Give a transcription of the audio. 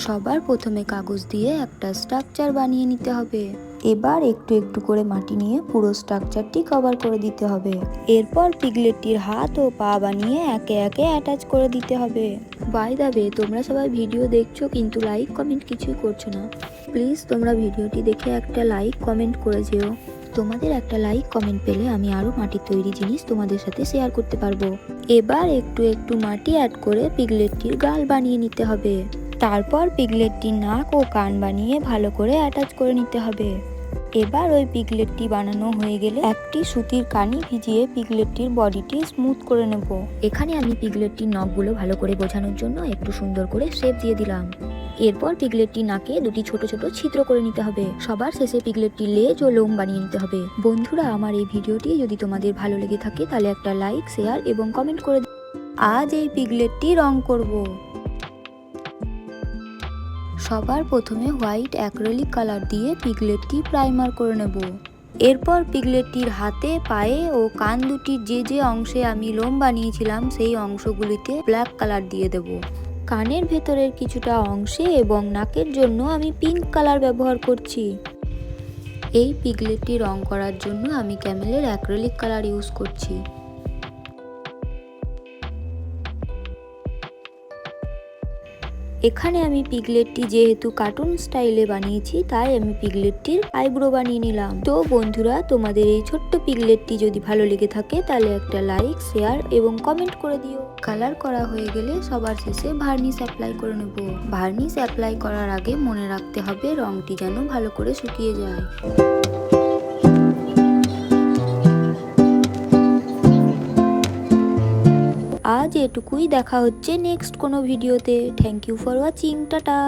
সবার প্রথমে কাগজ দিয়ে একটা স্ট্রাকচার বানিয়ে নিতে হবে। এবার একটু একটু করে মাটি নিয়ে পুরো স্ট্রাকচারটি কভার করে দিতে হবে। এরপর পিগলেটটির হাত ও পা বানিয়ে একে একে অ্যাটাচ করে দিতে হবে। বাই দাবে তোমরা সবাই ভিডিও দেখছ কিন্তু লাইক কমেন্ট কিছুই করছ না। প্লিজ তোমরা ভিডিওটি দেখে একটা লাইক কমেন্ট করে যেও। তোমাদের একটা লাইক কমেন্ট পেলে আমি আরও মাটির তৈরি জিনিস তোমাদের সাথে শেয়ার করতে পারব। এবার একটু একটু মাটি অ্যাড করে পিগলেটটির গাল বানিয়ে নিতে হবে। তারপর পিগলেটটির নাক ও কান বানিয়ে ভালো করে অ্যাটাচ করে নিতে হবে। এবার ওই পিগলেটটি বানানো হয়ে গেলে একটি সুতির কানি ভিজিয়ে পিগলেটটির বডিটি স্মুথ করে নেব। এখানে আমি পিগলেটটির নখগুলো ভালো করে বোঝানোর জন্য একটু সুন্দর করে শেপ দিয়ে দিলাম। এরপর পিগলেটটি নাকে দুটি ছোট ছোট ছিদ্র করে নিতে হবে। সবার শেষে পিগলেটটি লেজ ও লোম বানিয়ে নিতে হবে। বন্ধুরা, আমার এই ভিডিওটি যদি তোমাদের ভালো লেগে থাকে তাহলে একটা লাইক শেয়ার এবং কমেন্ট করে। আজ এই পিগলেটটি রং করব। সবার প্রথমে হোয়াইট অ্যাক্রেলিক কালার দিয়ে পিগলেটটি প্রাইমার করে নেব। এরপর পিগলেটটির হাতে, পায়ে ও কান দুটির যে যে অংশে আমি লোম বানিয়েছিলাম, সেই অংশগুলিতে ব্ল্যাক কালার দিয়ে দেব। কানের ভেতরের কিছুটা অংশে এবং নাকের জন্য আমি পিঙ্ক কালার ব্যবহার করছি। এই পিগলেটটি রং করার জন্য আমি ক্যামেলের অ্যাক্রেলিক কালার ইউজ করছি। এখানে আমি পিগলেটটি যেহেতু কার্টুন স্টাইলে বানিয়েছি, তাই আমি পিগলেটটির আইব্রো বানিয়ে নিলাম। তো বন্ধুরা, তোমাদের এই ছোট্ট পিগলেটটি যদি ভালো লেগে থাকে, তাহলে একটা লাইক শেয়ার এবং কমেন্ট করে দিও। কালার করা হয়ে গেলে সবার শেষে ভার্নিশ অ্যাপ্লাই করে নেব। ভার্নিশ অ্যাপ্লাই করার আগে মনে রাখতে হবে রংটি যেন ভালো করে শুকিয়ে যায়। আজ এটুকুই দেখা হচ্ছে নেক্সট কোনো ভিডিওতে thank you for watching tata.